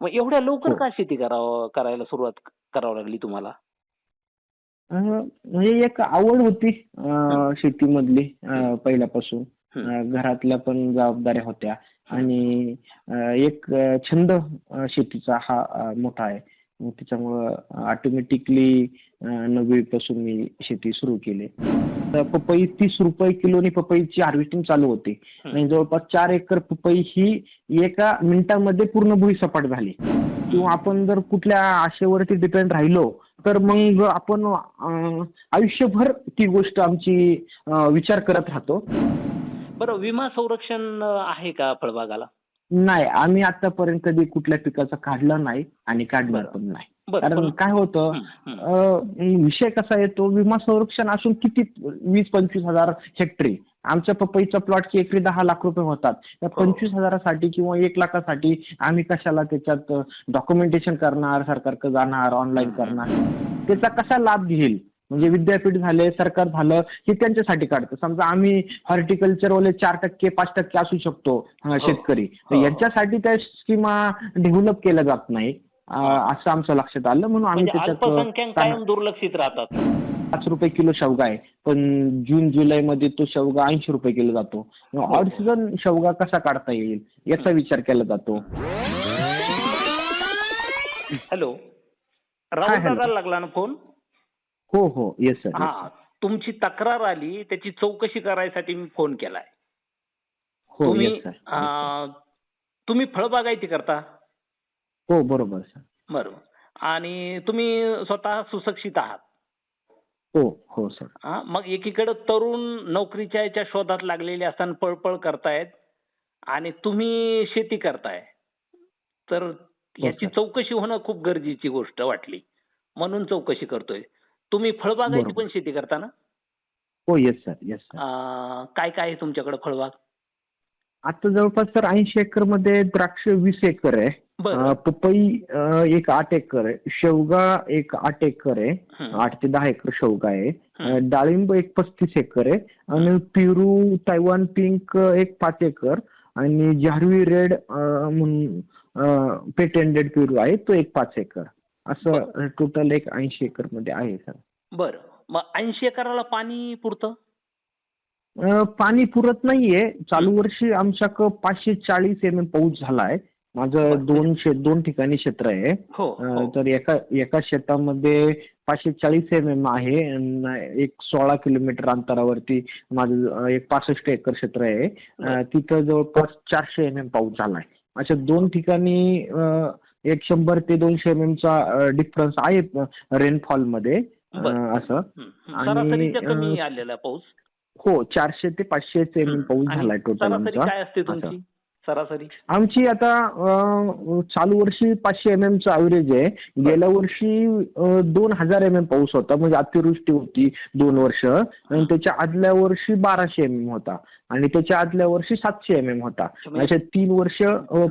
मग एवढ्या लवकर हो. का शेती करावं करायला सुरुवात करावं लागली तुम्हाला? म्हणजे एक आवड होती शेतीमधली पहिल्यापासून. घरातल्या पण जबाबदाऱ्या होत्या. आणि एक छंद शेतीचा हा मोठा आहे. मग त्याच्यामुळं ऑटोमॅटिकली नववी पासून मी शेती सुरू केली. तर पपई तीस रुपये किलोनी पपईची हार्वेस्टिंग चालू होती. आणि जवळपास चार एकर पपई ही एका मिनिटामध्ये पूर्ण भुईसपाट झाली. किंवा आपण जर कुठल्या आशेवरती डिपेंड राहिलो तर मग आपण आयुष्यभर ती गोष्ट आमची विचार करत राहतो. बरं विमा संरक्षण आहे का फळबागाला? नाही आम्ही आतापर्यंत कधी कुठल्या पिकाचं काढलं नाही आणि काढणार. पण नाही. कारण काय होतं विषय कसा येतो विमा संरक्षण असून किती वीस पंचवीस हजार हेक्टरी. आमच्या पपईचा प्लॉटचे एकरी दहा लाख रुपये होतात. त्या हो. पंचवीस हजारासाठी किंवा एक लाखासाठी आम्ही कशाला त्याच्यात डॉक्युमेंटेशन करणार सरकारकडे जाणार ऑनलाईन. करणार? त्याचा कसा लाभ घेईल? म्हणजे विद्यापीठ झाले सरकार झालं हे त्यांच्यासाठी काढतं. समजा आम्ही हॉर्टिकल्चर वाले चार टक्के पाच टक्के असू शकतो अं, शेतकरी. तर हो. यांच्यासाठी त्या स्कीमा डेव्हलप केल्या जात नाही असं आमचं लक्षात आलं. म्हणून आम्ही म्हणजे त्याच्यात दुर्लक्षित राहतात. पाच रुपये किलो शेवगा आहे पण जून जुलै मध्ये तो शेवगा ऐंशी रुपये किलो जातो. ऑड सीझन शेवगा कसा काढता येईल याचा विचार केला जातो. हॅलो. हा, लागला ना फोन? हो हो. येस सर हा. तुमची तक्रार आली त्याची चौकशी करायसाठी मी फोन केलाय. हो तुम्ही येस सर अं, तुम्ही फळबागायती करता? हो बरोबर सर बरोबर. आणि तुम्ही स्वतः सुशिक्षित आहात? हो हो सर हा मग एकीकडे तरुण नोकरीच्या याच्या शोधात लागलेले असताना पळपळ करतायत आणि तुम्ही शेती करताय. तर याची सर. चौकशी होणं खूप गरजेची गोष्ट वाटली. म्हणून चौकशी करतोय. तुम्ही फळबागाची. पण शेती करता ना? हो येस सर येस सर अं, काय काय आहे तुमच्याकडे फळबाग? आता जवळपास सर ऐंशी एकरमध्ये द्राक्ष वीस एकर आहे. बरं. अं, पपई अं, एक आठ एकर आहे. शेवगा एक आठ एकर आहे. हं. आठ ते दहा एकर शेवगा आहे. अं, डाळिंब एक पस्तीस एकर आहे. आणि पेरू तैवान पिंक एक पाच एकर. आणि जार्वी रेड अं, म्हणून पेटेंडेड पेरू आहे तो एक पाच एकर. असं टोटल एक ऐंशी एकरमध्ये आहे सर. बरं. मग ऐंशी एकराला पाणी पुरतं? अं, पाणी पुरत नाहीये. चालू वर्षी आमच्याकडं पाचशे चाळीस एम एम पाऊस झालाय. माझं दोन शे दोन ठिकाणी क्षेत्र आहे. हो अं, हो. तर एका एका शेतामध्ये पाचशे चाळीस एम एम आहे अन् एक सोळा किलोमीटर अंतरावरती माझं अं, एक पासष्ट एकर क्षेत्र आहे. अं, तिथं जवळपास चारशे एम एम पाऊस झालाय. अशा दोन ठिकाणी अं, एक शंभर ते दोनशे एम चा डिफरन्स आहे रेनफॉलमध्ये अं, बरं. असं. आणि, सरासरीच्या कमी अं, आलेला पाऊस हो चारशे ते पाचशे एम एम पाऊस झालाय टोटल काय असते तुमची. सरासरी? आमची आता चालू वर्षी पाचशे एम एम चं अवरेज आहे. गेल्या वर्षी दोन हजार एम एम पाऊस होता. म्हणजे अतिवृष्टी होती दोन वर्ष. आणि त्याच्या आदल्या वर्षी बाराशे एम एम होता. आणि त्याच्या आदल्या वर्षी सातशे एम एम होता. म्हणजे- अशा तीन वर्ष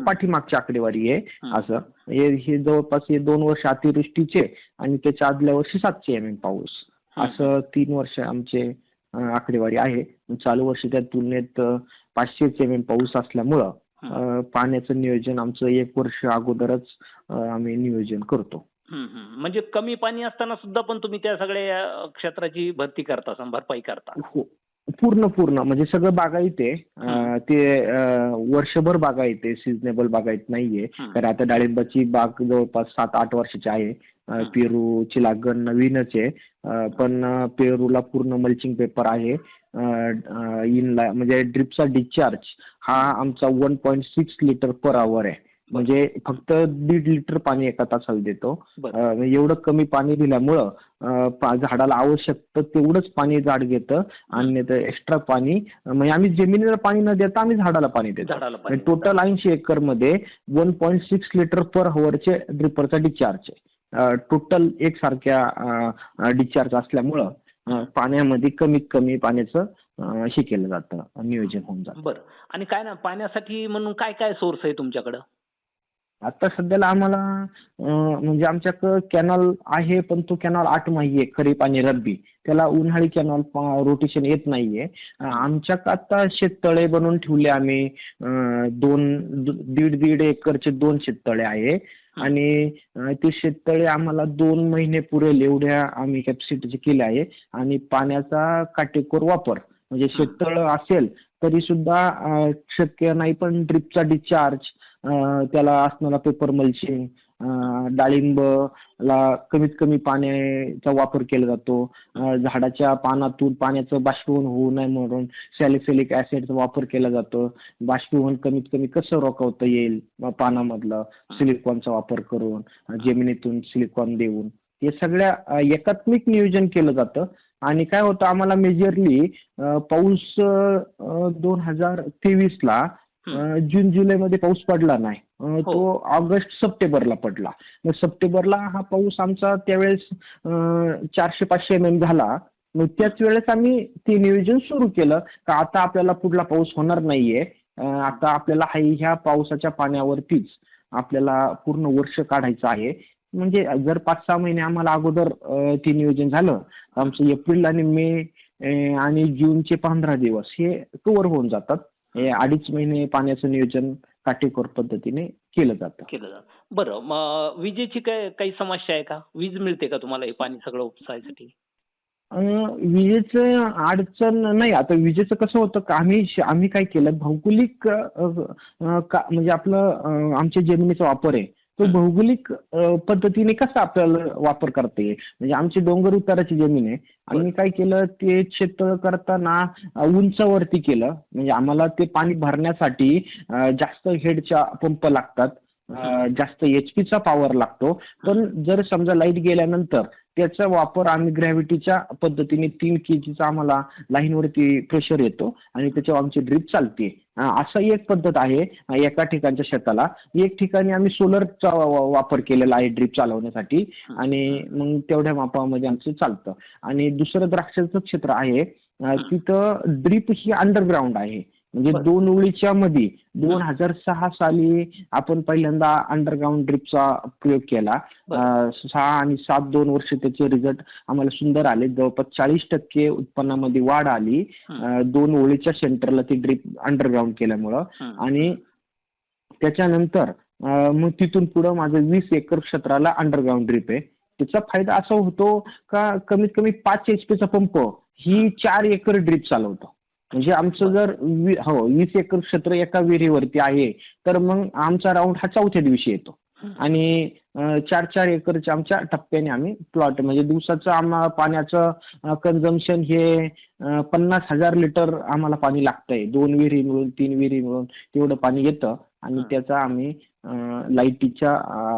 पाठीमागची आकडेवारी आहे. असं. हे जवळपास हे दोन वर्ष अतिवृष्टीचे आणि त्याच्या आदल्या वर्षी सातशे एम एम पाऊस. असं तीन वर्ष आमचे आकडेवारी आहे. चालू वर्षी त्या तुलनेत पाचशे एम एम पाऊस असल्यामुळं. पाण्याचं नियोजन आमचं एक वर्ष अगोदरच आम्ही नियोजन करतो. म्हणजे कमी पाणी असताना सुद्धा पण तुम्ही त्या सगळ्या क्षेत्राची भरती करता भरपाई करता. हो. पूर्ण पूर्ण. म्हणजे सगळं बागायत आहे. ते वर्षभर बागायत आहे. सिजनेबल बागायत नाहीये. तर आता डाळिंबाची बाग जवळपास सात आठ वर्षाची आहे. पेरूची लागण नवीनच आहे. पण पेरूला पूर्ण मल्चिंग पेपर आहे. इनला म्हणजे ड्रिपचा डिस्चार्ज हा आमचा one point six litre per hour आहे. म्हणजे फक्त दीड लिटर पाणी एका तासाला देतो. अं, म्हणजे एवढं कमी पाणी दिल्यामुळं अं, पा- झाडाला आवश्यक तर तेवढंच पाणी झाड घेतं. आणि एक्स्ट्रा पाणी म्हणजे आम्ही जमिनीला पाणी न देता आम्ही झाडाला पाणी देतो. झाडाला पाणी टोटल ऐंशी एकरमध्ये one point six litre per हवरचे ड्रिपरचा डिस्चार्ज आहे. टोटल एकसारख्या डिस्चार्ज असल्यामुळं अं, पाण्यामध्ये कमीत कमी पाण्याचं हे केलं जातं नियोजन होऊन जातं. बरं. आणि काय ना पाण्यासाठी म्हणून काय काय सोर्स आहे तुमच्याकडं? आता सध्याला आम्हाला म्हणजे आमच्याकडं कॅनॉल आहे पण तो कॅनॉल आठ आहे खरीप आणि रब्बी. त्याला उन्हाळी कॅनॉल रोटेशन येत नाहीये. अं, आमच्याकडं आता शेततळे बनवून ठेवले आम्ही. दोन दीड दीड एकरचे दोन शेततळे आहे. आणि ते शेततळे आम्हाला दोन महिने पुरेल एवढ्या आम्ही कॅपॅसिटीचे केले आहे. आणि पाण्याचा काटेकोर वापर. म्हणजे शेततळ असेल तरी सुद्धा शक्य नाही पण ड्रिपचा डिस्चार्ज त्याला असणारा पेपर मल्चिंग डाळिंबला कमीत कमी पाण्याचा वापर केला जातो झाडाच्या पानातून पाण्याचं बाष्पीभवन होऊ नये म्हणून सॅलिसिलिक ऍसिडचा वापर केला जातो. बाष्पीभवन कमीत कमी कसं रोखवता येईल पानामधलं सिलिकॉनचा वापर करून जमिनीतून सिलिकॉन देऊन. हे सगळ्या एकात्मिक नियोजन केलं जातं. आणि काय होतं आम्हाला मेजरली पाऊस दोन हजार तेवीसला. जून जुलैमध्ये पाऊस पडला नाही. हो. तो ऑगस्ट सप्टेंबरला पडला. सप्टेंबरला हा पाऊस आमचा त्यावेळेस चारशे पाचशे एम एम झाला. मग त्याच वेळेस आम्ही ते नियोजन सुरू केलं का आता आपल्याला पुढला पाऊस होणार नाहीये. आता आपल्याला हाय- ह्या पावसाच्या पाण्यावरतीच आपल्याला पूर्ण वर्ष काढायचं आहे. म्हणजे जर पाच सहा महिने आम्हाला अगोदर ते नियोजन झालं आमचं एप्रिल आणि मे आणि जूनचे पंधरा दिवस हे कव्हर होऊन जातात. हे अडीच महिने पाण्याचं नियोजन काटेकोर पद्धतीने केलं जातं. केलं जातं. बरं मग विजेची काय काही समस्या आहे का? वीज मिळते का तुम्हाला हे पाणी सगळं उपसायसाठी? विजेचं अडचण नाही. आता विजेचं कसं होतं का आम्ही आम्ही काय केलं? भौगोलिक म्हणजे आपलं आमच्या जमिनीचा वापर आहे. तो भौगोलिक पद्धतीने कसा आपल्याला वापर करता? येईल म्हणजे आमची डोंगर उताराची जमीन आहे. आम्ही काय केलं ते शेत करताना उंचावरती केलं. म्हणजे आम्हाला ते पाणी भरण्यासाठी जास्त हेडच्या पंप लागतात. जास्त एच पीचा पॉवर लागतो. पण जर समजा लाइट गेल्यानंतर त्याचा वापर आम्ही ग्रॅव्हिटीच्या पद्धतीने तीन के जीचा आम्हाला लाईनवरती प्रेशर येतो आणि त्याच्यावर आमची ड्रीप चालते. असं एक पद्धत आहे एका ठिकाणच्या शेताला. एक ठिकाणी आम्ही सोलरचा वापर केलेला आहे ड्रीप चालवण्यासाठी आणि मग तेवढ्या मापामध्ये आमचं चालतं. आणि दुसरं द्राक्षाचं क्षेत्र आहे तिथं ड्रीप ही अंडरग्राऊंड आहे. म्हणजे. दोन ओळीच्या मध्ये दोन हजार सहा साली आपण पहिल्यांदा अंडरग्राऊंड ड्रीपचा प्रयोग केला. सहा आणि सात दोन वर्ष त्याचे रिझल्ट आम्हाला सुंदर आले. जवळपास चाळीस टक्के उत्पन्नामध्ये वाढ आली. दोन ओळीच्या सेंटरला ती ड्रीप अंडरग्राऊंड केल्यामुळं. आणि त्याच्यानंतर मग तिथून पुढं माझं वीस एकर क्षेत्राला अंडरग्राऊंड ड्रीप आहे. त्याचा फायदा असा होतो का कमीत कमी पाच एच पीचा पंप ही चार एकर ड्रीप चालवतो. म्हणजे आमचं जर हो वीस एकर क्षेत्र एका विहिरीवरती आहे तर मग आमचा राऊंड हा चौथ्या दिवशी येतो. आणि चार चार एकरच्या आमच्या टप्प्याने आम्ही प्लॉट म्हणजे दिवसाचं आम्हाला पाण्याचं कन्झम्पशन हे पन्नास हजार लिटर आम्हाला पाणी लागतंय दोन विहिरी मिळून तीन विहिरी मिळून तेवढं पाणी येतं आणि. त्याचा आम्ही लाईटीच्या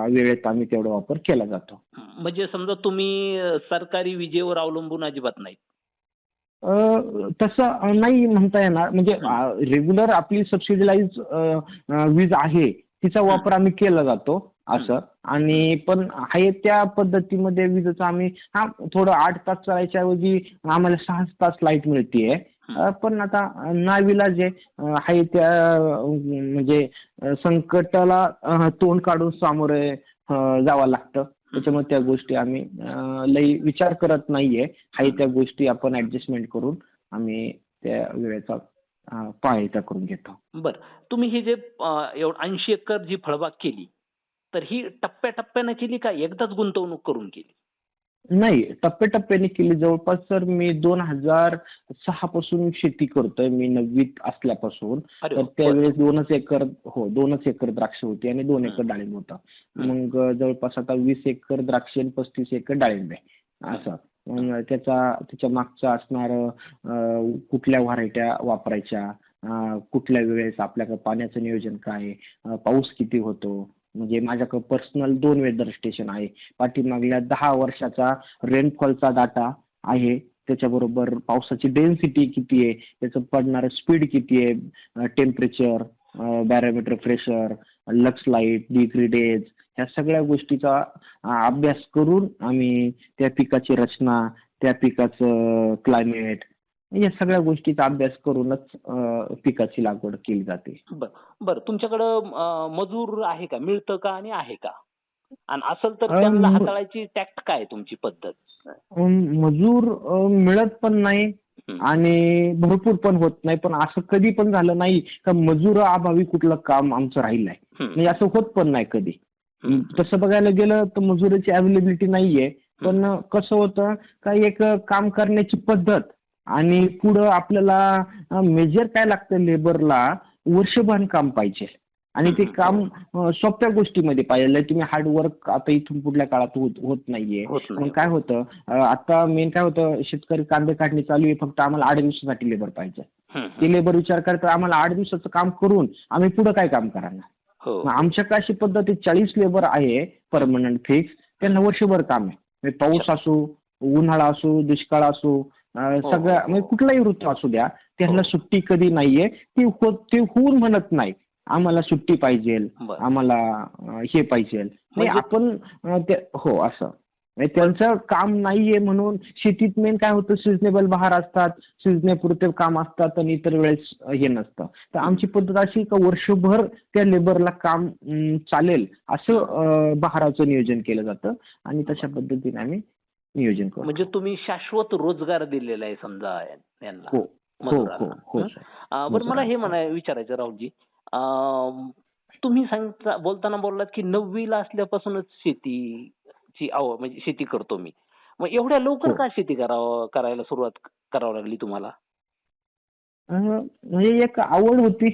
वेळेत आम्ही तेवढा वापर केला जातो म्हणजे समजा तुम्ही सरकारी विजेवर अवलंबून अजिबात नाही तसं नाही म्हणता येणार. म्हणजे रेग्युलर आपली सबसिडिलाइज वीज आहे तिचा वापर आम्ही केला जातो असं. आणि पण आहे त्या पद्धतीमध्ये विजेचं आम्ही हा थोडं आठ तास चालायच्या ऐवजी आम्हाला सहा तास लाइट मिळतीये. पण आता नाविलाज आहे त्या म्हणजे संकटाला तोंड काढून सामोरे जावं लागतं. त्याच्यामुळे त्या गोष्टी आम्ही लई विचार करत नाहीये. हाही त्या गोष्टी आपण ऍडजस्टमेंट करून आम्ही त्या वेळेचा अं, करून घेतो. बरं. तुम्ही ही जे ऐंशी एकर जी फळबाग केली तर ही टप्प्याटप्प्यानं केली का? एकदाच गुंतवणूक करून केली? नाही टप्प्याटप्प्याने केली. जवळपास सर मी दोन हजार सहा पासून शेती करतोय मी नववीत असल्यापासून. अरे तर वा, त्यावेळेस दोनच एकर हो दोनच एकर द्राक्ष होती आणि दोन एकर. डाळिंब होता. हं. मग जवळपास आता वीस एकर द्राक्ष आणि पस्तीस एकर डाळिंब आहे. असं. मग त्याचा त्याच्या मागचा असणार कुठल्या व्हरायट्या वापरायच्या? अं, कुठल्या वेळेस आपल्याकडे पाण्याचं नियोजन काय अं, पाऊस किती होतो? म्हणजे माझ्याकडे पर्सनल दोन वेदर स्टेशन आहे. पाठीमागल्या दहा वर्षाचा रेनफॉलचा डाटा आहे. त्याच्याबरोबर पावसाची डेन्सिटी किती आहे? त्याचं पडणारं स्पीड किती आहे? Temperature barometer pressure lux light degree days ह्या सगळ्या गोष्टीचा अभ्यास करून आम्ही त्या पिकाची रचना त्या पिकाचं क्लायमेट या सगळ्या गोष्टीचा अभ्यास करूनच पिकाची लागवड केली जाते. बर बर. तुमच्याकडं मजूर आहे का? मिळतं का आणि आहे का? आणि असेल तर त्यांना हाताळायची टॅक्ट काय आहे तुमची पद्धत? मजूर मिळत पण नाही. आणि भरपूर पण होत नाही. पण असं कधी पण झालं नाही का मजूर अभावी कुठलं काम आमचं राहिलं आहे. म्हणजे असं होत पण नाही कधी. तसं बघायला गेलं तर मजुराची अवेलेबिलिटी नाहीये. पण कसं होतं का एक काम करण्याची पद्धत आणि पुढं आपल्याला मेजर काय लागतं लेबरला वर्षभर काम पाहिजे. आणि ते काम सोप्या गोष्टीमध्ये पाहिजे. तुम्ही हार्डवर्क आता इथून पुढल्या काळात होत नाहीये. मग काय होतं आता मेन काय होतं शेतकरी कांदे काढणी चालू आहे फक्त आम्हाला आठ दिवसासाठी लेबर पाहिजे. ते. लेबर विचार करतात आम्हाला आठ दिवसाचं काम करून आम्ही पुढे काय काम करणार? हो. आमच्याकडे अशी पद्धत चाळीस लेबर आहे परमनंट फिक्स त्यांना वर्षभर काम आहे. म्हणजे पाऊस असो उन्हाळा असो दुष्काळ असो सगळ्या हो. म्हणजे कुठलाही ऋतू असू द्या त्यांना हो. सुट्टी कधी नाहीये ती होऊन म्हणत नाही आम्हाला सुट्टी पाहिजे. आम्हाला हे पाहिजे म्हणजे- आपण हो असं म्हणजे त्यांचं काम नाहीये म्हणून शेतीत मेन काय होतं सिजनेबल बहार असतात सिजनेपुरते काम असतात आणि इतर वेळेस हे नसतं तर आमची पद्धत अशी का वर्षभर त्या लेबरला काम चालेल असं बहाराचं नियोजन केलं जातं आणि तशा पद्धतीने आम्ही नियोजन करतो म्हणजे तुम्ही शाश्वत रोजगार दिलेला आहे समजा यांना. हो हो हो मजुरांना. बरं मला हे. म्हणा विचारायचं राहुलजी. तुम्ही सांगता बोलताना बोललात की नववीला असल्यापासूनच शेतीची आवड म्हणजे शेती करतो मी. मग एवढ्या लवकर. का शेती करावं करायला सुरुवात करावं लागली तुम्हाला? म्हणजे एक आवड होती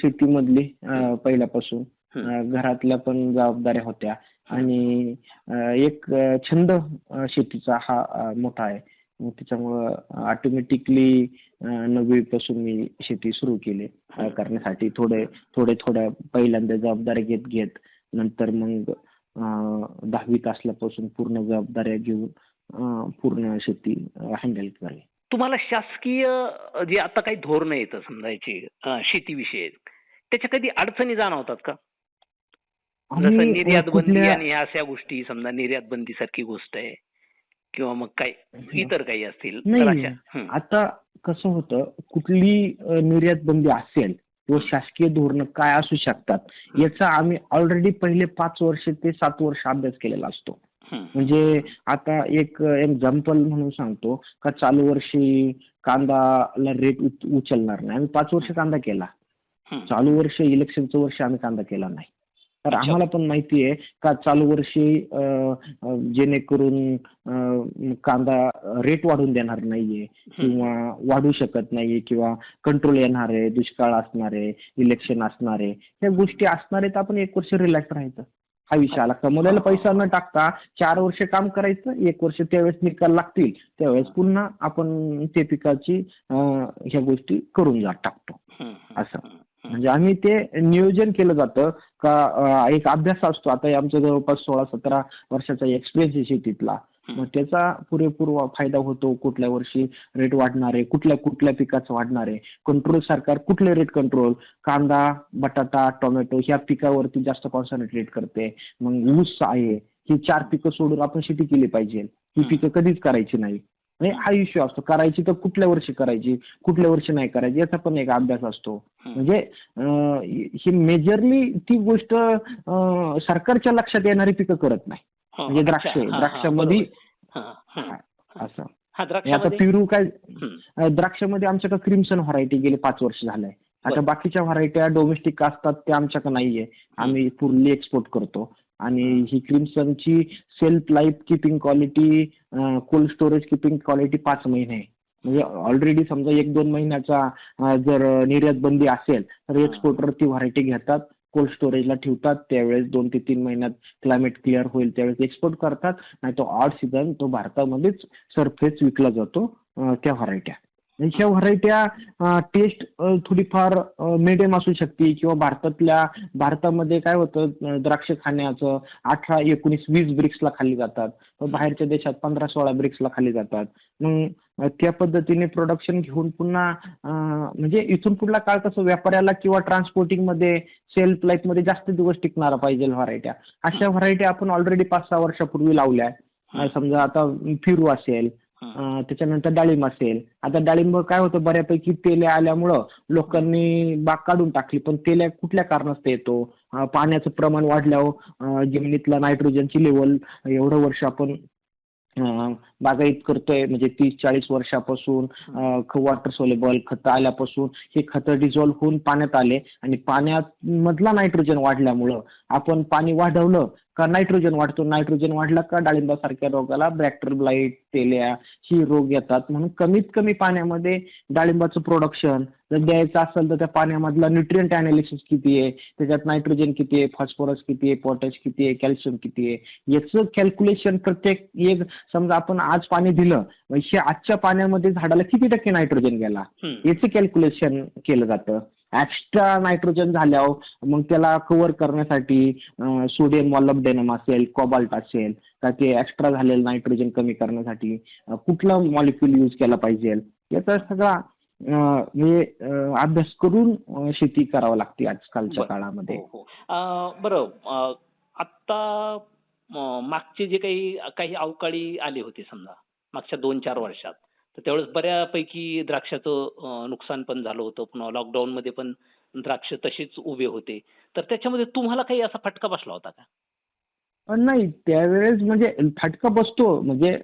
शेतीमधली पहिल्यापासून. घरातल्या पण जबाबदाऱ्या होत्या. आणि एक छंद शेतीचा हा मोठा आहे. मग त्याच्यामुळं ऑटोमॅटिकली नववीपासून मी शेती सुरू केली करण्यासाठी. थोडे थोडे थोड्या पहिल्यांदा जबाबदाऱ्या घेत घेत नंतर मग दहावीत असल्यापासून पूर्ण जबाबदाऱ्या घेऊन पूर्ण शेती हँडल झाली तुम्हाला शासकीय जे आता काही धोरणं येतं समजायची शेतीविषयी त्याच्या कधी अडचणी जाणवतात का? जसं निर्यात बंदी आणि ह्या अशा गोष्टी समजा निर्यात बंदी सारखी गोष्ट आहे किंवा मग काही इतर काही असतील नाही. आता कसं होतं कुठली निर्यात बंदी असेल किंवा शासकीय धोरणं काय असू शकतात याचा आम्ही ऑलरेडी पहिले पाच वर्ष ते सात वर्ष अभ्यास केलेला असतो. म्हणजे आता एक एक्झाम्पल म्हणून सांगतो का चालू वर्षी कांदाला रेट उचलणार नाही. आम्ही पाच वर्ष कांदा केला. चालू वर्ष इलेक्शनचं वर्ष आम्ही कांदा केला नाही. तर. आम्हाला पण माहिती आहे का चालू वर्षी जेणेकरून कांदा रेट वाढून देणार नाहीये किंवा वाढू शकत नाहीये किंवा कंट्रोल येणार आहे दुष्काळ असणार आहे इलेक्शन असणार आहे या गोष्टी असणार आहेत आपण एक वर्ष रिलॅक्स राहायचं हा विषय आला कमवलेला पैसा न टाकता चार वर्ष काम करायचं एक वर्ष त्यावेळेस निकाल लागतील त्यावेळेस पुन्हा आपण ते पिकाची ह्या गोष्टी करून जा टाकतो. असं. म्हणजे आम्ही ते नियोजन केलं जातं. का एक अभ्यास असतो. आता आमचा जवळपास सोळा सतरा वर्षाचा एक्सपिरियन्स आहे शेतीतला. मग त्याचा पुरेपूर फायदा होतो. कुठल्या वर्षी रेट वाढणार आहे? कुठल्या कुठल्या पिकाचं वाढणार आहे? कंट्रोल सरकार कुठले रेट कंट्रोल कांदा बटाटा टोमॅटो ह्या पिकावरती जास्त कॉन्सन्ट्रेट करते. मग ऊस आहे. ही चार पिकं सोडून आपण शेती केली पाहिजे. ही पिकं कधीच करायची नाही. म्हणजे हा इश्यू असतो करायची तर कुठल्या वर्षी करायची कुठल्या वर्षी नाही करायची याचा पण एक अभ्यास असतो. म्हणजे ही मेजरली ती गोष्ट सरकारच्या लक्षात येणारी पिकं करत नाही हं. म्हणजे. द्राक्ष. द्राक्षामध्ये. असं आणि आता पिरू काय द्राक्षामध्ये आमच्याकडे क्रिम्सन व्हरायटी गेले पाच वर्ष झालंय आता. बाकीच्या व्हरायट्या डोमेस्टिक असतात त्या आमच्याकडे नाहीये आम्ही पूर्णली एक्सपोर्ट करतो आणि ही क्रिम्सनची shelf life keeping quality cold storage keeping quality पाच महिने आहे म्हणजे ऑलरेडी समजा एक दोन महिन्याचा जर निर्यात बंदी असेल तर. एक्सपोर्टर ती व्हरायटी घेतात कोल्ड स्टोरेजला ठेवतात त्यावेळेस दोन ते तीन महिन्यात क्लायमेट क्लिअर होईल त्यावेळेस एक्सपोर्ट करतात नाही तो ऑड सीझन तो भारतामध्येच सरफेस विकला जातो त्या व्हरायट्या ह्या व्हरायट्या टेस्ट थोडीफार मिडियम असू शकते. किंवा भारतातल्या भारतामध्ये काय होतं द्राक्ष खाण्याचं अठरा एकोणीस वीस ब्रिक्सला खाल्ली जातात. बाहेरच्या देशात पंधरा सोळा ब्रिक्सला खाल्ली जातात. मग त्या पद्धतीने प्रोडक्शन घेऊन पुन्हा म्हणजे इथून पुढला काळ कसं व्यापाऱ्याला किंवा ट्रान्सपोर्टिंगमध्ये सेल्फ लाईफमध्ये जास्त दिवस टिकणारा पाहिजे व्हरायट्या अशा व्हरायट्या आपण ऑलरेडी पाच सहा वर्षापूर्वी लावल्या. समजा आता फिरू असेल त्याच्यानंतर डाळिंब असेल. आता डाळिंब काय होतं बऱ्यापैकी तेल्या आल्यामुळं लोकांनी बाग काढून टाकली पण तेल्या कुठल्या कारणास्तव येतो? पाण्याचं प्रमाण वाढल्यावर जमिनीतला नायट्रोजनची लेवल एवढं वर्ष आपण बागायत करतोय म्हणजे तीस चाळीस वर्षापासून वॉटर सोलेबल खतं आल्यापासून हे खतं डिझॉल्व्ह होऊन पाण्यात आले आणि पाण्यात मधला नायट्रोजन वाढल्यामुळं आपण पाणी वाढवलं का नायट्रोजन वाढतो? नायट्रोजन वाढला का डाळिंबासारख्या रोगाला? ब्रॅक्टर ब्लाईट तेल्या ही रोग येतात. म्हणून कमीत कमी पाण्यामध्ये डाळिंबाचं प्रोडक्शन जर द्यायचं असेल तर त्या पाण्यामधला न्यूट्रिएंट अनालिसिस किती आहे? त्याच्यात नायट्रोजन किती आहे? फॉस्फरस किती आहे? पोटॅश किती आहे? कॅल्शियम किती आहे? याचं कॅल्क्युलेशन प्रत्येक एक समजा आपण आज पाणी दिलं हे आजच्या पाण्यामध्ये झाडाला किती टक्के नायट्रोजन गेला. याचं कॅल्क्युलेशन केलं जातं एक्स्ट्रा नायट्रोजन झाल्यावर मग त्याला कव्हर करण्यासाठी सोडियम मॉलब्डेनम असेल कोबाल्ट असेल का ते एक्स्ट्रा झालेलं नायट्रोजन कमी करण्यासाठी कुठला मॉलिक्यूल यूज केला पाहिजे याचा सगळा म्हणजे अभ्यास करून शेती करावं लागते आजकालच्या. काळामध्ये हो, हो. बरं अं, मागचे जे काही काही अवकाळी आले होते समजा मागच्या दोन चार वर्षात तर त्यावेळेस बऱ्यापैकी द्राक्षाचं नुकसान पण झालं होतं. पुन्हा लॉकडाऊन मध्ये पण द्राक्ष तशीच उभे होते. तर त्याच्यामध्ये तुम्हाला काही असा फटका बसला होता का? नाही त्यावेळेस म्हणजे फटका बसतो. म्हणजे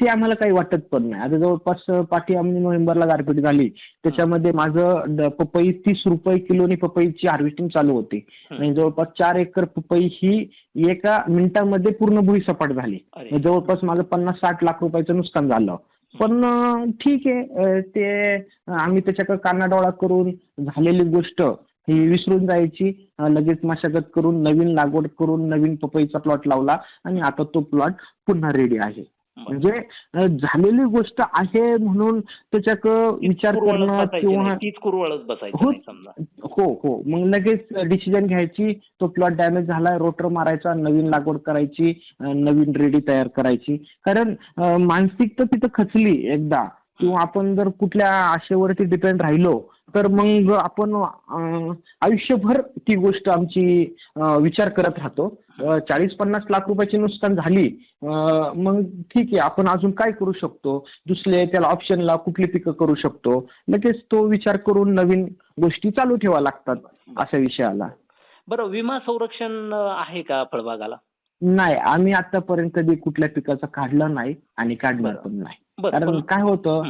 ते आम्हाला काही वाटत पण नाही. आता जवळपास पाठी आम्ही नोव्हेंबरला गारपीट झाली. त्याच्यामध्ये माझं पपई तीस रुपये किलोनी पपईची हार्वेस्टिंग चालू होती. आणि जवळपास चार एकर पपई ही एका मिनिटामध्ये पूर्ण भुईसपाट झाली. अरे म्हणजे जवळपास माझं पन्नास साठ लाख रुपयाचं नुकसान झालं. पण ठीक आहे. ते आम्ही त्याच्याकडे कानाडोळा करून झालेली गोष्ट. ही विसरून जायची. लगेच मशागत करून नवीन लागवड करून नवीन पपईचा प्लॉट लावला आणि आता तो प्लॉट पुन्हा रेडी आहे. म्हणजे झालेली गोष्ट आहे म्हणून त्याच्याकडं विचार करणं किंवा हो. हो हो. मग लगेच डिसिजन घ्यायची. तो प्लॉट डॅमेज झालाय रोटर मारायचा नवीन लागवड करायची नवीन रेडी तयार करायची. कारण मानसिकता तिथं खचली एकदा. किंवा आपण जर कुठल्या आशेवरती डिपेंड राहिलो तर मग आपण आयुष्यभर ती गोष्ट आमची विचार करत राहतो. चाळीस पन्नास लाख रुपयाची नुकसान झाली मग ठीक आहे आपण अजून काय करू शकतो? दुसरे त्याला ऑप्शनला कुठली पिकं करू शकतो? लगेच तो विचार करून नवीन गोष्टी चालू ठेवा लागतात अशा विषयाला. बरं विमा संरक्षण आहे का फळबागाला? नाही आम्ही आतापर्यंत कधी कुठल्या पिकाचं काढलं नाही आणि काढणार. पण नाही कारण काय होतं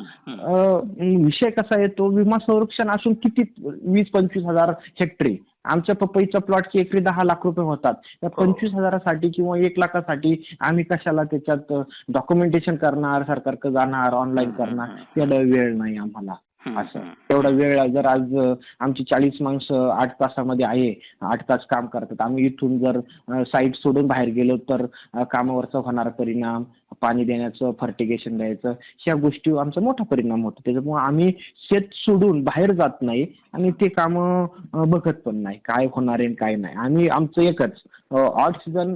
विषय कसा येतो विमा संरक्षण असून किती वीस पंचवीस हजार हेक्टरी आमच्या पपईच्या प्लॉटचे एकरी दहा लाख रुपये होतात त्या हो. पंचवीस हजारासाठी किंवा एक लाखासाठी आम्ही कशाला त्याच्यात डॉक्युमेंटेशन करणार सरकारकडे जाणार ऑनलाईन करणार. तेवढा वेळ नाही आम्हाला असं. तेवढा वेळ जर आज आमची चाळीस माणसं आठ तासामध्ये आहे आठ तास काम करतात. आम्ही इथून जर साईट सोडून बाहेर गेलो तर कामावरचा होणारा परिणाम पाणी देण्याचं फर्टिगेशन द्यायचं ह्या गोष्टीवर आमचा मोठा परिणाम होतो. त्याच्यामुळे आम्ही शेत सोडून बाहेर जात नाही आणि ते कामं बघत पण नाही. काय होणार आहे काय नाही. आम्ही आमचं एकच ऑड सीझन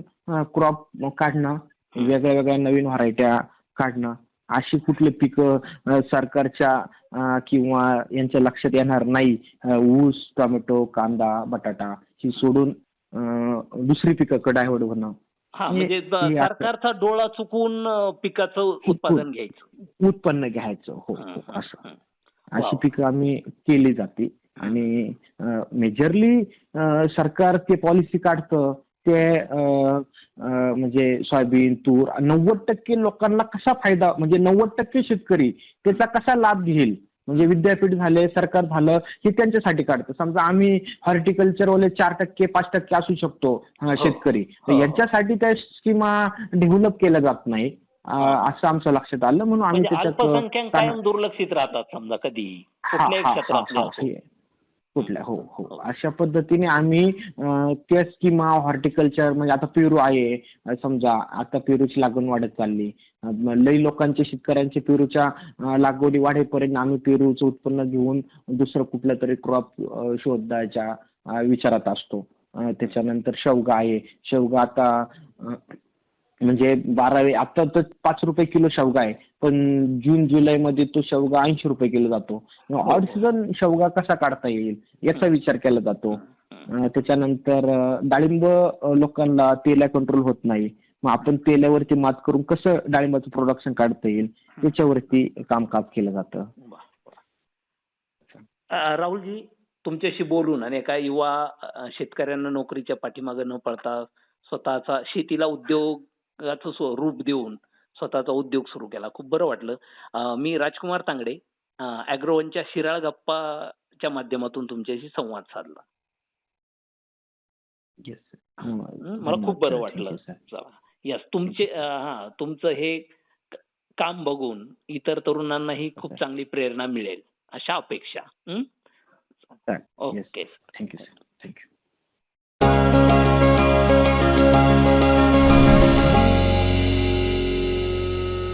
क्रॉप काढणं वेगळ्या वेगळ्या नवीन व्हरायट्या काढणं अशी कुठली पिकं सरकारच्या किंवा यांच्या लक्षात येणार नाही ऊस टोमॅटो कांदा बटाटा ही सोडून दुसरी पिकं डायव्हर्ट होणं. हा म्हणजे सरकारचा डोळा चुकून पिकाचं उत्पादन घ्यायचं. उत्पन्न घ्यायचं. हो हं, असं. अशी. पिकं आम्ही केली जाते. आणि मेजरली सरकार ते पॉलिसी काढतं. ते म्हणजे सोयाबीन तूर नव्वद टक्के लोकांना कसा फायदा म्हणजे नव्वद टक्के शेतकरी त्याचा कसा लाभ घेईल? म्हणजे विद्यापीठ झाले सरकार झालं हे त्यांच्यासाठी काढतं. समजा आम्ही हॉर्टिकल्चर वाले चार टक्के पाच टक्के असू शकतो अं, शेतकरी. तर हो. यांच्यासाठी त्या स्कीमा डेव्हलप केल्या जात नाही अं, असं आमचं लक्षात आलं म्हणून आम्ही म्हणजे दुर्लक्षित राहतात समजा कधी कुठल्या? हो हो. अशा पद्धतीने आम्ही त्या स्कीमा हॉर्टिकल्चर म्हणजे आता पेरू आहे. समजा आता पेरूची लागवड वाढत चालली. लई लोकांचे शेतकऱ्यांचे पेरूच्या लागवडी वाढेपर्यंत आम्ही पेरूचं उत्पन्न घेऊन दुसरं कुठलं तरी क्रॉप शोधायच्या विचारात असतो. त्याच्यानंतर शेवगा आहे. शेवगा आता म्हणजे बारावे आता तर पाच रुपये किलो शेवगा आहे पण जून जुलैमध्ये तो शेवगा ऐंशी रुपये किलो जातो. ऑड सीझन शेवगा कसा काढता येईल? याचा विचार केला जातो. त्याच्यानंतर डाळिंब लोकांना तेल्या कंट्रोल होत नाही. मग आपण तेलावरती मात करून कसं डाळिंबाचं प्रोडक्शन काढता येईल? त्याच्यावरती कामकाज केलं जातं. राहुलजी तुमच्याशी बोलून आणि एका युवा शेतकऱ्यांना नोकरीच्या पाठीमागे न पडता स्वतःचा शेतीला उद्योगाचं स्व- रूप देऊन स्वतःचा उद्योग सुरू केला. खूप बरं वाटलं. मी राजकुमार तांगडे अॅग्रोवनच्या शिराळ गप्पाच्या माध्यमातून तुमच्याशी संवाद साधला. मला खूप बरं वाटलं. यस तुमचे हा तुमचं हे काम बघून इतर तरुणांनाही खूप चांगली प्रेरणा मिळेल. अशा अपेक्षा. ओके. थँक्यू